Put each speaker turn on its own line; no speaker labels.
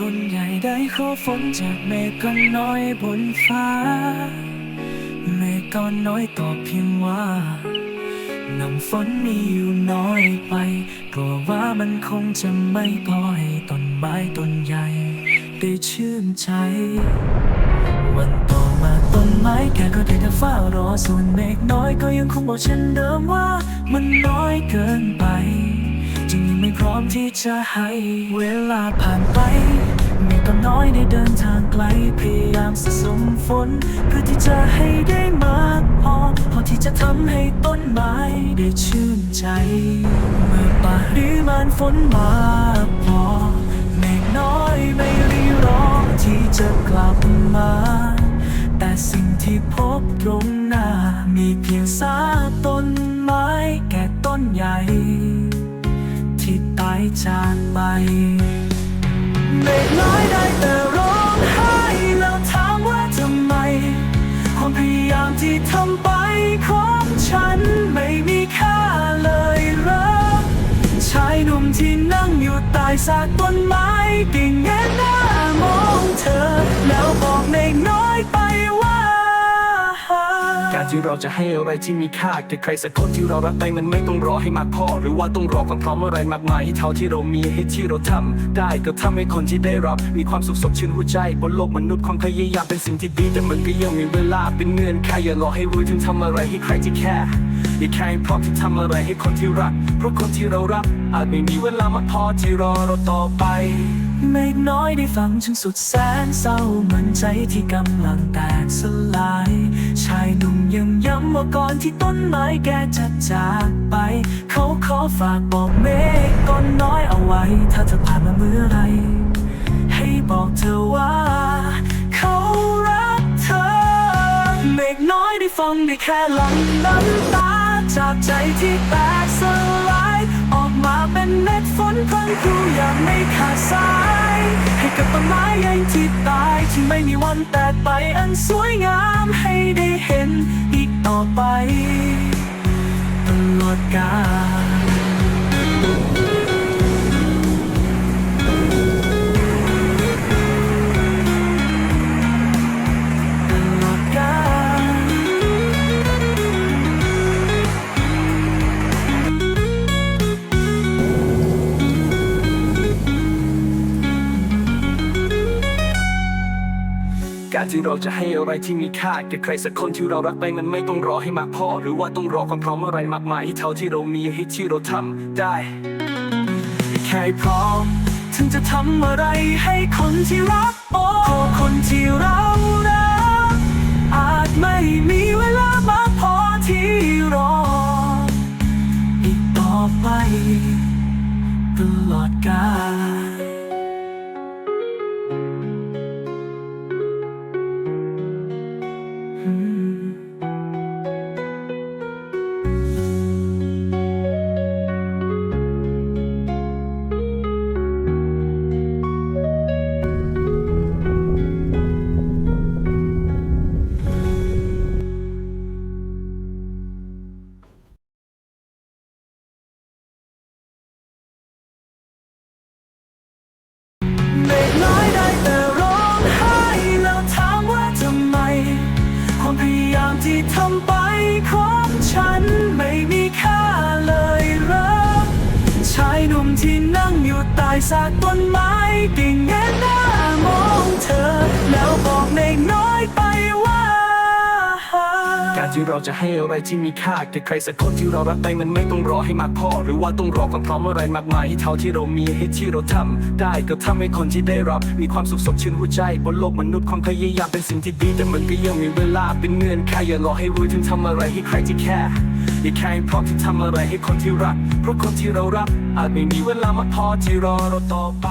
ตนใหญ่ได้ขอฝนจากเมฆก้อนน้อยบนฟ้า เมฆก้อนน้อยตอบเพียงว่าน้ำฝนมีอยู่น้อยไปกลัวว่ามันคงจะไม่พอให้ต้นไม้ต้นใหญ่ได้ชื่นใจ วันต่อมาต้นไม้แกก็ได้แต่เฝ้ารอส่วนเมฆน้อยก็ยังคงบอกเช่นเดิมว่า มันน้อยเกินไป พร้อมที่จะให้เวลาผ่านไปเมฆก็น้อยได้เดินทางไกล พยายามสะสมฝนเพื่อที่จะให้ได้มากพอพอที่จะทำให้ต้นไม้ได้ชื่นใจ เมื่อปาริมาณฝนมาพอเมฆน้อยไม่รีรอที่จะกลับมา แต่สิ่งที่พบตรงหน้ามีเพียงซาายจากไปเมฆน้อยได้แต่ร้องไห้แล้วถามว่าทำไม ความพยายามที่ทำไปของฉันไม่มีค่าเลยหรอชายหนุ่มที่นั่งอยู่ใต้ซากต้นไม้กิ่งแง
ที่เราจะให้อะไรที่มีค่าแก่ใครสักคนที่เรารักไปมันไม่ต้องรอให้มากพอ หรือว่าต้องรอความพร้อมอะไรมากมายให้เท่าที่เรามีให้ที่เราทำได้ก็ทำให้คนที่ได้รับ มีความสุขสดชื่นหัวใจบนโลกมนุษย์ความพยายามเป็นสิ่งที่ดี แต่มันก็ยังมีเวลาเป็นเงื่อนไขอย่ารอให้รู้ถึงทำอะไรให้ใครที่แค่อย่าแค่พร้อมที่ทำอะไรให้คนที่รัก เพราะคนที่เรารักอาจไม่มีเวลามาพอที่รอเราต่อไป
เมฆน้อยได้ฟังฉันสุดแสนเศร้าเหมือนใจที่กำลังแตกสลาย ชายหนุ่มยังย้ำว่าก่อนที่ต้นไม้แกจะจากไป เขาขอฝากบอกเมฆก้อนน้อยเอาไว้ ถ้าเธอผ่านมาเมื่อไร ให้บอกเธอว่า เขารักเธอ เมฆน้อยได้ฟังได้แค่หลังน้ำตาจากใจที่แตกสลาย มาเป็นเม็ดฝนพรังพรูอย่างไม่ขาดสาย ให้กับต้นไม้ใหญ่ที่ตายที่ไม่มีวันแตกไปอันสวยงามให้ได้เห็นอีกต่อไปตลอดกาล
ที่เราจะให้อะไรที่มีค่าแก่ใครสักคนที่เรารักไปมันไม่ต้องรอให้มากพอ หรือว่าต้องรอความพร้อมอะไรมากมายให้เท่าที่เรามีให้ที่เราทำได้
แค่พร้อมถึงจะทำอะไรให้คนที่รักโอ้คนที่เรารักอาจไม่มีเวลามากพอที่รอ อีกต่อไปตลอดกาล หนุ่มที่นั่งอยู่ใต้ซากต้นไม้กิ่งแงนหน้ามองเธอ แล้วบอกเมฆน้อยไปว่า
การที่เราจะให้อะไรที่มีค่าแก่ใครสักคนที่เรารักไปมันไม่ต้องรอให้มากพอ หรือว่าต้องรอความพร้อมอะไรมากมายให้เท่าที่เรามีให้ที่เราทำได้ก็ทำให้คนที่ได้รับ มีความสุขสดชื่นหัวใจบนโลกมนุษย์ความพยายามเป็นสิ่งที่ดีแต่มันก็ยังมีเวลาเป็นเงื่อนไขอย่ารอให้รู้ถึงทำอะไรให้ใครที่แค่อย่าแค่พร้อมที่ทำอะไรให้คนที่รัก เพราะคนที่เรารักอาจไม่มีเวลามากพอที่รอเราต่อไป